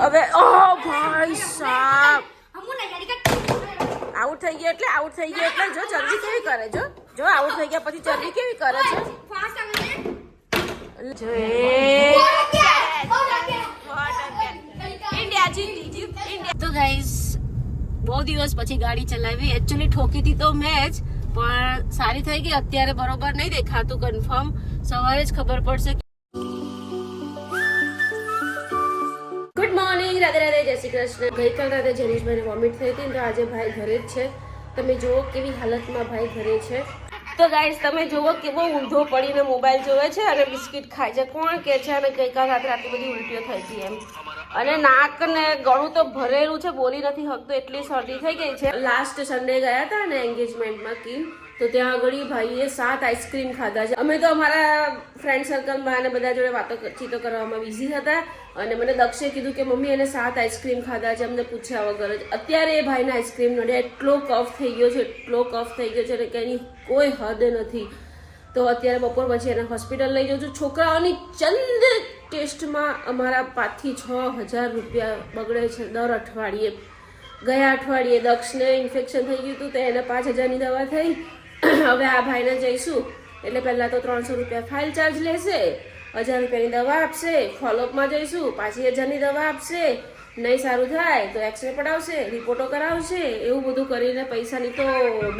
હવે ઓ ભાઈ સાહેબ અમુને ગાડી કાઢ આઉટ થઈ ગયા એટલે આઉટ થઈ ગયા એટલે જો, ચરબી કેવી કરે જો? જો આઉટ થઈ ગયા પછી ચરબી કેવી કરે છે? ફાસ્ટ આવે જો એ. ને ઇન્ડિયા જીતી જીત ઇન્ડિયા તો ગાઈસ બહુ દિવસ પછી ગાડી ચલાવી. એકચ્યુઅલી ઠોકી હતી તો મેં જ, પણ સારી થઈ ગઈ. અત્યારે બરોબર નહીં દેખાતું કન્ફર્મ સવારે જ ખબર પડશે મોર્નિંગ રાધે રાધે, જય શ્રી કૃષ્ણ. ગઈકાલ રાતે જનીશભાઈને વોમિટ થઈ હતી તો આજે ભાઈ ઘરે જ છે. તમે જુઓ કેવી હાલતમાં ભાઈ ઘરે છે. તો ગાઈસ તમે જુઓ કેવો ઊંધો પડીને મોબાઈલ જોવે છે અને બિસ્કિટ ખાય છે. કોણ કે છે અને ગઈકાલ રાત્રે આટલી બધી ઉલટીઓ થઈ હતી એમ? અને નાક ને ગળું તો ભરેલું છે, બોલી નથી હકતો એટલી શરદી થઈ ગઈ છે. લાસ્ટ સન્ડે ગયા હતા ને એન્ગેજમેન્ટમાં કિમ, તો ત્યાં આગળ ભાઈએ સાત આઈસ્ક્રીમ ખાધા છે. અમે તો અમારા ફ્રેન્ડ સર્કલમાં અને બધા જોડે વાતો ચીતો કરવામાં બિઝી હતા અને મને દક્ષે કીધું કે, મમ્મી, એને સાત આઈસ્ક્રીમ ખાધા છે, અમને પૂછ્યા વગર જ. અત્યારે એ ભાઈને આઈસ્ક્રીમ નડે એટલો કફ થઈ ગયો છે, એટલો કફ થઈ ગયો છે ને કે એની કોઈ હદ નથી. તો અત્યારે બપોર પછી એને હોસ્પિટલ લઈ જાઉં છું છોકરાઓની ચંદ ટેસ્ટમાં અમારા પાંચથી છ હજાર રૂપિયા બગડે છે દર અઠવાડિયે. ગયા અઠવાડિયે દક્ષને ઇન્ફેક્શન થઈ ગયું હતું તો એને પાંચ હજારની દવા થઈ. હવે આ ભાઈને જઈશું. એટલે પહેલાં તો ત્રણસો રૂપિયા ફાઇલ ચાર્જ લેશે, હજાર રૂપિયાની દવા આપશે ફોલોઅપમાં જઈશું પાછી હજારની દવા આપશે નહીં સારું થાય તો એક્સરે પડાવશે રિપોર્ટો કરાવશે, એવું બધું કરીને પૈસાની તો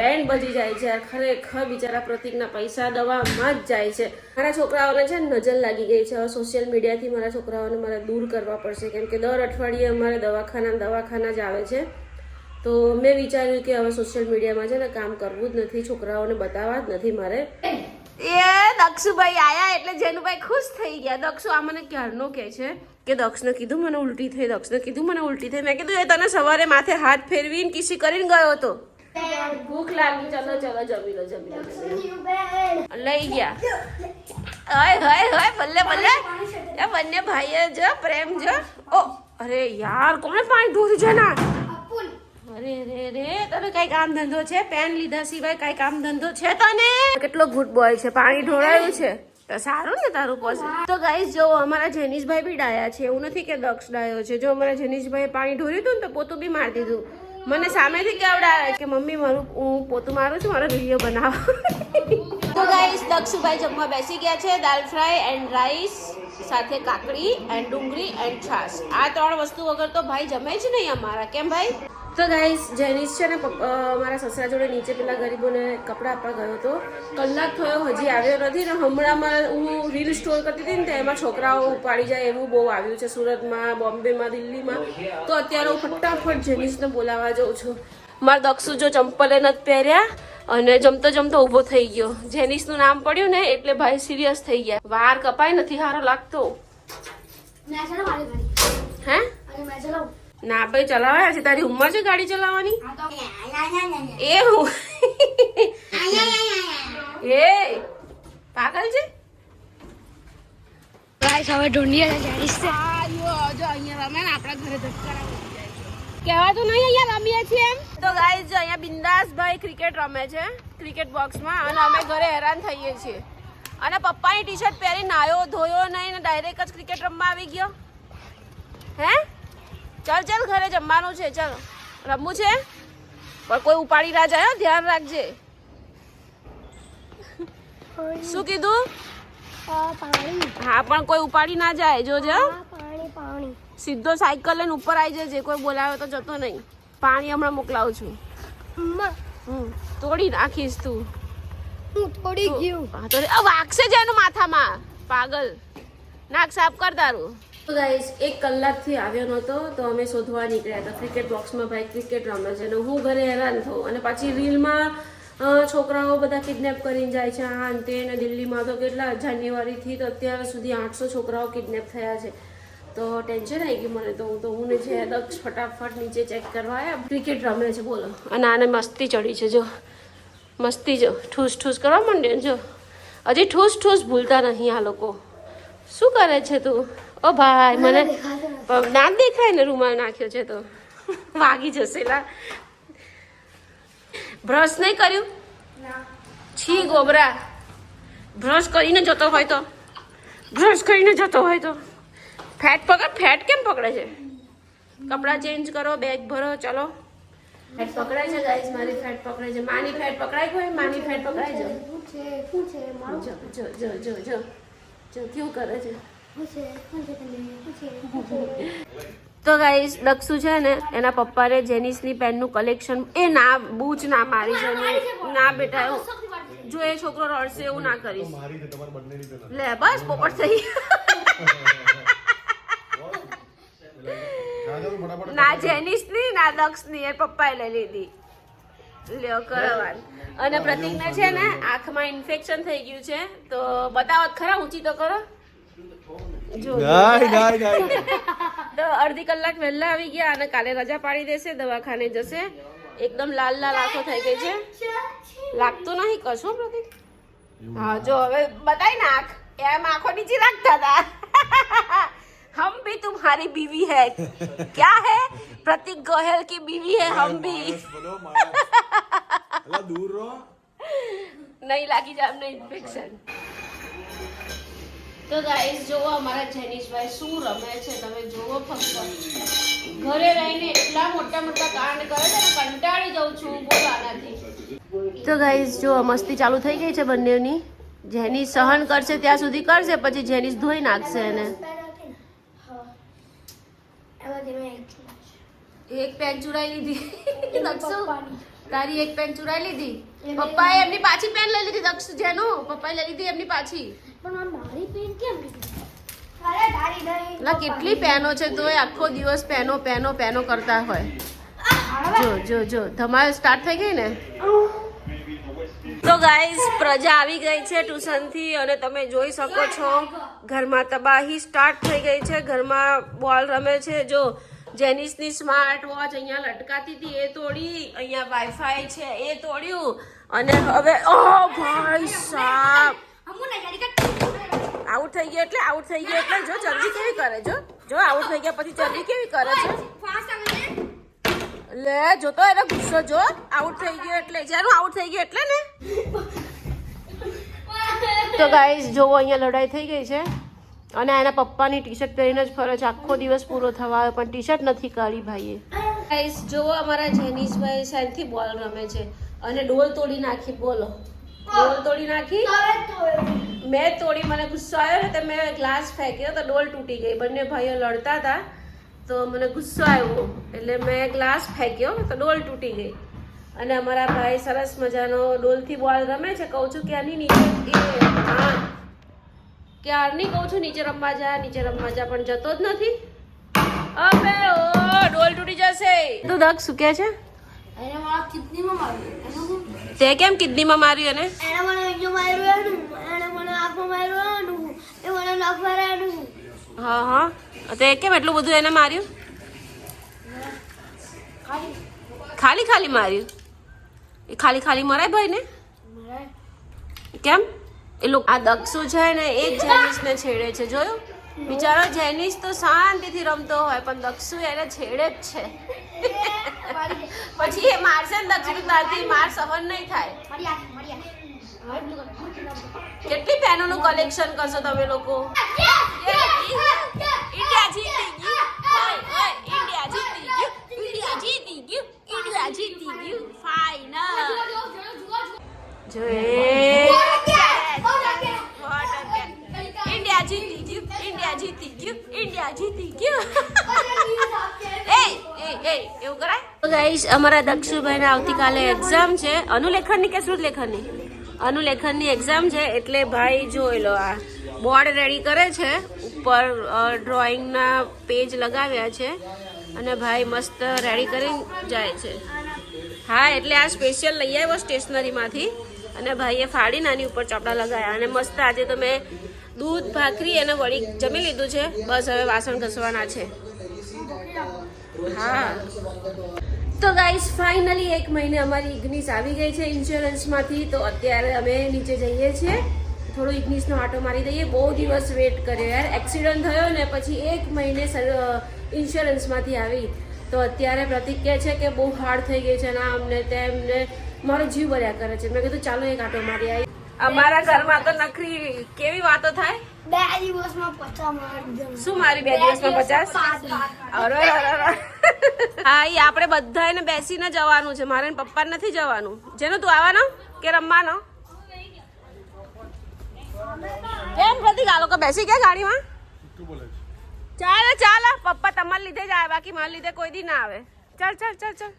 બેન્ડ બજી જાય છે ખરેખર બિચારા પ્રતિકના પૈસા દવામાં જ જાય છે. મારા છોકરાઓને છે નજર લાગી ગઈ છે. હવે સોશિયલ મીડિયાથી મારા છોકરાઓને મારે દૂર કરવા પડશે. કેમ કે દર અઠવાડિયે અમારે દવાખાના દવાખાના જ આવે છે. તો મેં વિચાર્યું કે હવે સોશિયલ મીડિયામાં છે ને કામ કરવું જ નથી. છોકરાઓને બતાવવા જ નથી મારે. એ દક્ષુભાઈ આયા એટલે જેનુભાઈ ખુશ થઈ ગયા. દક્ષુ આ મને ક્યારનો કહે છે? કે દક્ષને કીધું મને ઉલટી થઈ દક્ષને કીધું મને ઉલટી થઈ. મેં કીધું એ તને સવારે માથે હાથ ફેરવીને કિસી કરીને ગયો હતો. ભૂખ લાગી ચલો ચલો જમી લો જમી લો લઈ ગયા. હય હય હય બલ્લે બલ્લે એ બંને ભાઈએ જો પ્રેમ જો. ઓ અરે યાર કોણે પાણી ઢોર્યું છે ના અરે રે રે તને કઈ કામ ધંધો છે? પેન લીધા સિવાય કઈ કામ ધંધો છે તને? કેટલો ગુડ બોય છે પાણી ઢોળાયું છે. સારું ને તારું પાસે તો ગાઈસ જો અમારા જેનીશભાઈ બી ડાયા છે, એવું નથી કે દક્ષ ડાયો છે. જો અમારા જેનીશભાઈ પાણી ઢોર્યું હતું ને તો પોતું બી મારી દીધું. મને સામેથી કેવડાવે કે, મમ્મી, મારું, હું પોતું મારું છું, મારો વીડિયો બનાવો. તો ગાઈસ દક્ષુભાઈ જમવા બેસી ગયા છે દાલ ફ્રાય એન્ડ રાઈસ સાથે કાકડી એન્ડ ડુંગળી એન્ડ છાશ. આ ત્રણ વસ્તુ વગર તો ભાઈ જમે જ નહીં અમારા. કેમ ભાઈ? તો ગાઈસ જેનિસ છે ને મારા સસરા જોડે નીચે પેલા ગરીબોને કપડાં આપવા ગયો હતો. કલાક થયો, હજી આવ્યો નથી ને, હમણાંમાં હું રીલ સ્ટોર કરતી હતી ને, તો એમાં છોકરાઓ ઉપાડી જાય એવું બહુ આવ્યું છે. સુરતમાં, બોમ્બેમાં, દિલ્હીમાં. તો અત્યારે હું ફટાફટ જેનિસને બોલાવવા જાઉં છું. મારા દક્ષુ જો ચંપલે નથી પહેર્યા અને જમતો જમતો ઊભો થઈ ગયો. જેનિસનું નામ પડ્યું ને એટલે ભાઈ સિરિયસ થઈ ગયા. વાર કપાય નથી સારો લાગતો. હે? ના ભાઈ ચલાવાય છે તારી ઉંમર છે ગાડી ચલાવવાની? એ હું. એ પાગલ છે? ગાઈસ હવે ઢૂંઢીએ જાણીશ છે. જો અહીંયા રમે ને આપણા ઘરે ધક્કા કહેવાતું નહીં અહીંયા રમીએ છીએ એમ? તો ગાઈઝ અહીંયા બિંદાસભાઈ ક્રિકેટ રમે છે ક્રિકેટ બોક્સમાં અને અમે ઘરે હેરાન થઈએ છીએ. અને પપ્પાની ટી શર્ટ પહેરી નાયો ધોયો નહીં ને ડાયરેક્ટ જ ક્રિકેટ રમવા આવી ગયો. હે? ચાલ ચાલ ઘરે જમવાનું છે ચાલ. રમવું છે? પણ કોઈ ઉપાડી ના જાય ધ્યાન રાખજે. શું કીધું? હા પણ. કોઈ ઉપાડી ના જાય જોજે હો. પાણી પાણી. સીધો સાયકલ લઈને ઉપર આવી જજે કોઈ બોલાવે તો જતો નહીં. પાણી હમણાં મોકલાવું છું. હમ તોડી નાખીશ તું. હું તોડી ગયું. તો વાગશે જ એનું માથામાં. પાગલ. નાક સાફ કર તારું તો ગાઈસ એક કલાકથી આવ્યો નહોતો તો અમે શોધવા નીકળ્યા હતા ક્રિકેટ બોક્સમાં ભાઈ ક્રિકેટ રમે છે. અને હું ઘરે હેરાન થઉં. અને પાછી રીલમાં છોકરાઓ બધા કિડનેપ કરીને જાય છે. આ અંતે અને દિલ્હીમાં તો કેટલા જાન્યુઆરીથી તો અત્યાર સુધી આઠસો છોકરાઓ કિડનેપ થયા છે. તો ટેન્શન આવી ગયું મને તો. હું તો હું ને જે દક્ષ ફટાફટ નીચે ચેક કરવા આવ્યા ક્રિકેટ રમે છે બોલો. અને આને મસ્તી ચડી છે જો. મસ્તી જો. ઠૂસ ઠૂસ કરવા માંડ્યો જો. હજી ઠૂસ ઠૂસ ભૂલતા નહીં આ લોકો. શું કરે છે તું? ઓ ભાઈ મને ના દેખાય ને રૂમાલ નાખ્યો છે તો. વાગી જશે લા. બ્રશ નહીં કર્યું? છી ગોબરા. બ્રશ કરીને જતો હોય તો. બ્રશ કરીને જતો હોય તો. ફેટ પકડ ફેટ કેમ પકડે છે? કપડાં ચેન્જ કરો બેગ ભરો ચલો. ફેટ પકડાય છે ગાઈસ મારી ફેટ પકડાય છે. માની ફેટ પકડાય કોઈ? માની ફેટ પકડાય છે? શું છે? શું છે? મારો? જો જો જો જો જો. જો કેવું કરે છે? તો ગાઈસ દક્ષુ છે ને એના પપ્પાને જેનિસની પેનનું કલેક્શન એ ના બૂચ ના મારી છે ના બેટા એવું. જો એ છોકરો રડશે એવું ના કરીશ. લે બસ પોપટ થઈ ના જાઓ ની ના દક્ષની દક્ષની એ પપ્પાએ લઈ લીધી. લ્યો કરવાન. અને પ્રતિકને છે ને આંખમાં ઇન્ફેક્શન થઈ ગયું છે તો બતાવો ખરા ઊંચી તો કરો જો તો અડધી કલાક વહેલા આવી ગયા અને કાલે રજા પાડી દેશે દવાખાને જશે. એકદમ લાલ લાલ આંખો થઈ ગઈ છે. લાગતું નહીં કશું પ્રતિક હા જો હવે બતાય નાખ એમ આંખો નીચે રાખતા હતા. हम भी तुम्हारी बीवी है क्या है प्रतीक गोयल की बीवी है हम भी માણસ બનો માણસ અલા દૂર રહો નહીં લાગી જાય અમને ઇન્ફેક્શન તો ગાઈસ જોવો અમારા જેનિશભાઈ શું રમે છે તમે જોવો ફક્ત ઘરે રહીને એટલા મોટા મોટા કાંડ કરે છે ને કંટાળી જાઉં છું બોલો આનાથી તો ગાઈસ જો મસ્તી ચાલુ થઈ ગઈ છે બંનેની જેની સહન કરશે ત્યાં સુધી કરશે પછી જેની ધોઈ નાખશે એને એક પેન ચુરાઈ લીધી. દક્ષુ તારી એક પેન ચુરાઈ લીધી? પપ્પાએ એમની પાછી પેન લઈ લીધી દક્ષ જેનું? પપ્પાએ લઈ લીધી એમની પાછી. પણ આ મારી પેન કેમ લીધી? કેટલી પેનો છે તો આખો દિવસ પેનો પેનો પેનો કરતા હોય. જો જો જો ધમાલ સ્ટાર્ટ થઈ ગઈ ને? તો ગાઈઝ પ્રજા આવી ગઈ છે ટ્યુશનથી અને તમે જોઈ શકો છો ઘરમાં તબાહી સ્ટાર્ટ થઈ ગઈ છે. ઘરમાં બોલ રમે છે. જો જેનિસની સ્માર્ટ વોચ અહીંયા લટકાતી હતી, એ તોડી. અહીંયા વાઈફાઈ છે, એ તોડ્યું. અને હવે, ઓ ભાઈ સાહેબ આઉટ થઈ ગયો એટલે આઉટ થઈ ગયો એટલે જો જલ્દી કેવી કરે જો જો આઉટ થઈ ગયા પછી જલ્દી કેવી કરે છે? લે જો તો એનો ગુસ્સો, જો. આઉટ થઈ ગયો એટલે જેનું આઉટ થઈ ગયો એટલે ને. તો ગાઈઝ જોવો, અહીંયા લડાઈ થઈ ગઈ છે. અને એના પપ્પાની ટી શર્ટ પહેરીને જ ફરે છે આખો દિવસ પૂરો થવા આવ્યો પણ ટી શર્ટ નથી કાઢી ભાઈએ. ગાઈસ જો અમારા જેનીશભાઈ શાંતિથી બોલ રમે છે અને ડોલ તોડી નાખી બોલો. ડોલ તોડી નાખી? મેં તોડી મને ગુસ્સો આવ્યો ને તો મેં ગ્લાસ ફેંક્યો તો ડોલ તૂટી ગઈ. બંને ભાઈઓ લડતા હતા તો મને ગુસ્સો આવ્યો. એટલે મેં ગ્લાસ ફેંક્યો તો ડોલ તૂટી ગઈ. અને અમારા ભાઈ સરસ મજાનો ડોલથી બોલ રમે છે. કહું છું કે આની નીચે એ હા. ક્યારની કહું છું નીચે રમવા જા નીચે રમવા જા પણ જતો જ નથી. અબે ઓ ડોલ તૂટી જશે. તો દક્ષ શું છે? એને મારા કિડનીમાં માર્યું. તે કેમ કિડનીમાં માર્યું એને? એને મને અહીંયા માર્યું એનું. મને આંખમાં માર્યું એ મને નાક માર્યું હા હા. તે કેમ એટલું બધું એને માર્યું? ખાલી. ખાલી ખાલી માર્યું? એ ખાલી ખાલી મરાય ભાઈ ને કેમ? એ લોકો આ દક્ષુ છે ને એ જ જેનિસને છેડે છે. જોયું? બિચારો જેનિસ તો શાંતિથી રમતો હોય પણ દક્ષુ એને છેડે જ છે. પછી એ મારશે ને દક્ષુ તારથી માર સહન નહીં થાય. કેટલી પેનોનું કલેક્શન કરશો તમે લોકો? ઇન્ડિયા જીતી ગયું. ઓય ઓય ઇન્ડિયા જીતી ગયું. ઇન્ડિયા જીતી ગયું. ઇન્ડિયા જીતી ગયું. ફાઇનલ જો ગાઈસ અમારા દક્ષુભાઈને આવતીકાલે એક્ઝામ છે. અનુલેખનની કે શ્રુતલેખનની અનુલેખનની એક્ઝામ છે, એટલે ભાઈ જોઈ લો આ. બોર્ડ રેડી કરે છે, ઉપર ડ્રોઈંગના પેજ લગાવ્યા છે, અને ભાઈ મસ્ત રેડી કરીને જાય છે. હા, એટલે આ સ્પેશિયલ લઈ આવ્યો સ્ટેશનરીમાંથી અને ભાઈએ ફાડી નાની ઉપર ચોપડા લગાવ્યા અને મસ્ત આજે તો મેં દૂધ, ભાખરી અને વળી જમી લીધું છે. બસ હવે વાસણ ઘસવાના છે. હા. તો ગાઈસ ફાઇનલી એક મહિને અમારી ઇગ્નિસ આવી ગઈ છે ઇન્સ્યોરન્સમાંથી તો અત્યારે અમે નીચે જઈએ છીએ. થોડો ઇગ્નિસનો આટો મારી દઈએ. બહુ દિવસ વેટ કર્યો યાર. એક્સિડન્ટ થયો ને પછી એક મહિને ઇન્સ્યોરન્સમાંથી આવી. તો અત્યારે પ્રતિક કહે છે કે બહુ હાર્ડ થઈ ગઈ છે ને આમને તેમને મારો જીવ ભર્યા કરે છે. મેં કીધું ચાલો એક આટો મારી આવી અમારા ઘરમાં તો નખરી કેવી વાતો થાય? બે દિવસમાં પચાસ શું મારી બે દિવસમાં પચાસ? પાંચ અરે. હા એ આપણે બધાને બેસીને જવાનું છે. મારે ને પપ્પાને નથી જવાનું. જેનું તું આવવાનો કે રમવાનો? કેમ પ્રતિક આ લોકો બેસી ગયા ગાડીમાં? ચાલે ચાલે પપ્પા તમારા લીધે જ આવે. બાકી મારા લીધે કોઈ દી ના આવે. ચાલ ચાલ ચાલ ચાલ.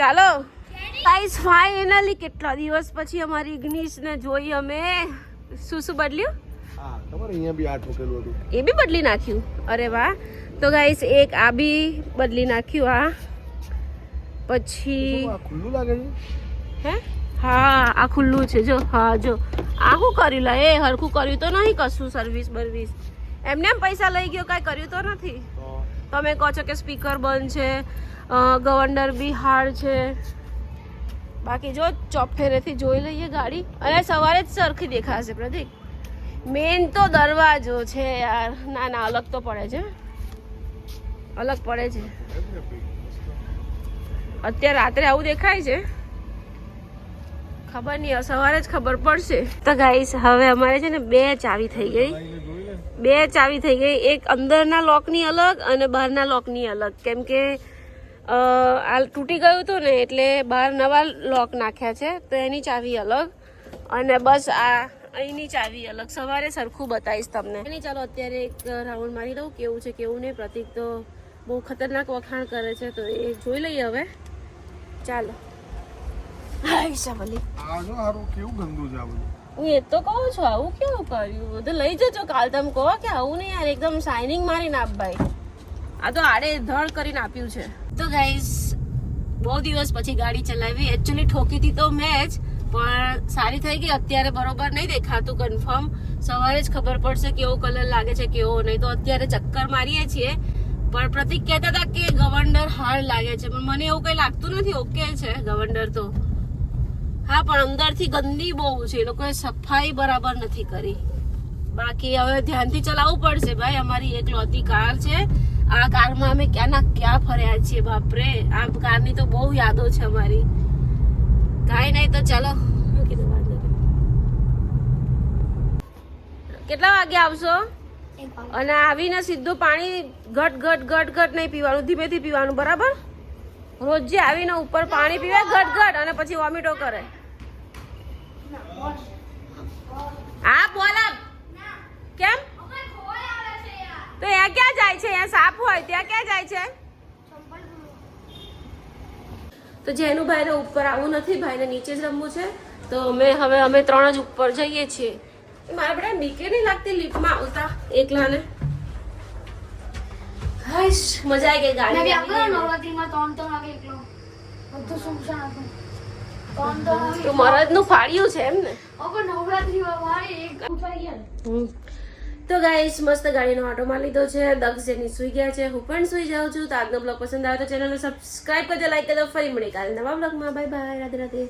ચાલો. ગાઈસ ફાઇનલી કેટલા દિવસ પછી અમારી ઇગ્નિશને જોઈ અમે. શું શું બદલ્યું? એ બી બદલી નાખ્યું. અરે વાહ. તો ગાઈસ એક આ બી બદલી નાખ્યું આ પછી ખુલ્લું લાગે છે? હે? હા આ ખુલ્લું છે. જો હા જો. આ શું કર્યું લે? એ હરખું કર્યું તો નહીં કશું સર્વિસ બર્વિસ. એમને એમ પૈસા લઈ ગયો કાંઈ કર્યું તો નથી. તમે કહો છો કે સ્પીકર બંધ છે ગવર્નર બી હાર્ડ છે. બાકી જો ચોફેરેથી જોઈ લઈએ ગાડી. અને સવારે જ સરખી દેખાશે પ્રતિક મેન તો દરવાજો છે યાર. ના ના, અલગ તો પડે છે. અલગ પડે છે. અત્યારે રાત્રે આવું દેખાય છે. ખબર નહીં, સવારે જ ખબર પડશે. તો ગાઈસ હવે અમારે છે ને બે ચાવી થઈ ગઈ. બે ચાવી થઈ ગઈ. એક અંદરના લોકની અલગ અને બહારના લોકની અલગ. કેમ કે આ તૂટી ગયું હતું ને એટલે બહાર નવા લોક નાખ્યા છે તો એની ચાવી અલગ. અને બસ આ અહીંની ચાવી અલગ. સવારે સરખું બતાવીશ તમને. નહીં ચાલો અત્યારે એક રાઉન્ડ મારી લઉં કેવું છે કેવું નહીં. પ્રતિક તો બહુ ખતરનાક વખાણ કરે છે તો એ જોઈ લઈએ હવે. ચાલો. હાય શામલી આ જો હારું કેવું ગંદુ છે આ બધું. હું એ તો કહું છું આવું કેવું કર્યું? તો લઈ જજો કાલ તમે કહો કે આવું નહીં યાર એકદમ શાઇનિંગ મારીને આપ ભાઈ. આ તો આડે ધડ કરીને આપ્યું છે. તો ગાઈઝ બહુ દિવસ પછી ગાડી ચલાવી. એકચ્યુઅલી ઠોકી હતી તો મેં જ, પણ સારી થઈ ગઈ. અત્યારે બરોબર નહીં દેખાતું કન્ફર્મ સવારે જ ખબર પડશે કેવો કલર લાગે છે, કેવો નહીં. તો અત્યારે ચક્કર મારીએ છીએ. પણ પ્રતિક કહેતા હતા કે ગવર્નર હાર્ડ લાગે છે. પણ મને એવું કંઈ લાગતું નથી. ઓકે છે ગવર્નર તો. હા, પણ અંદરથી ગંદી બહુ છે. એ લોકોએ સફાઈ બરાબર નથી કરી. બાકી હવે ધ્યાનથી ચલાવવું પડશે ભાઈ. અમારી એકલૌતી કાર છે. આ કારમાં અમે ક્યાંના ક્યાં ફર્યા છીએ બાપરે. આ કારની તો બહુ યાદો છે અમારી. કાંઈ નહીં તો ચાલો. કેટલા વાગે આવશો? અને આવીને સીધું પાણી ઘટ ઘટ ઘટ ઘટ નહીં પીવાનું ધીમેથી પીવાનું બરાબર? રોજે આવીને ઉપર પાણી પીવે ઘટ ઘટ અને પછી વોમિટો કરે. હા બોલા કેમ? તો ત્યાં ક્યાં જાય છે? ત્યાં સાપ હોય ત્યાં ક્યાં જાય છે? તો જેનું ભાઈને ઉપર આવવું નથી ભાઈને નીચે જ રમવું છે. તો અમે હવે અમે ત્રણ જ ઉપર જઈએ છીએ. મારા બધા બીકે નહીં લાગતી લિફ્ટમાં આવતા એકલાને? હશ મજા આવી ગઈ મેં આપણો ગાડી નવરાત્રીમાં ત્રણ ત્રણ વાગે એકલો. બધું સુમસાન હતું તો? ત્રણનું ફાડ્યું છે એમ ને હવે નવરાત્રીમાં મારે એક ઉઠાઈ ગયા. હમ. તો ગાઈસ મસ્ત ગાડીનો ઓટો માં લીધો છે. દક્ષ જેની સુઈ ગયા છે. હું પણ સુઈ જાઉં છું. તો આજનો બ્લોગ પસંદ આવે તો ચેનલને સબસ્ક્રાઈબ કરજો લાઈક કરજો. ફરી મળી કાલે નવા બ્લોગમાં બાય બાય રાધે રાધે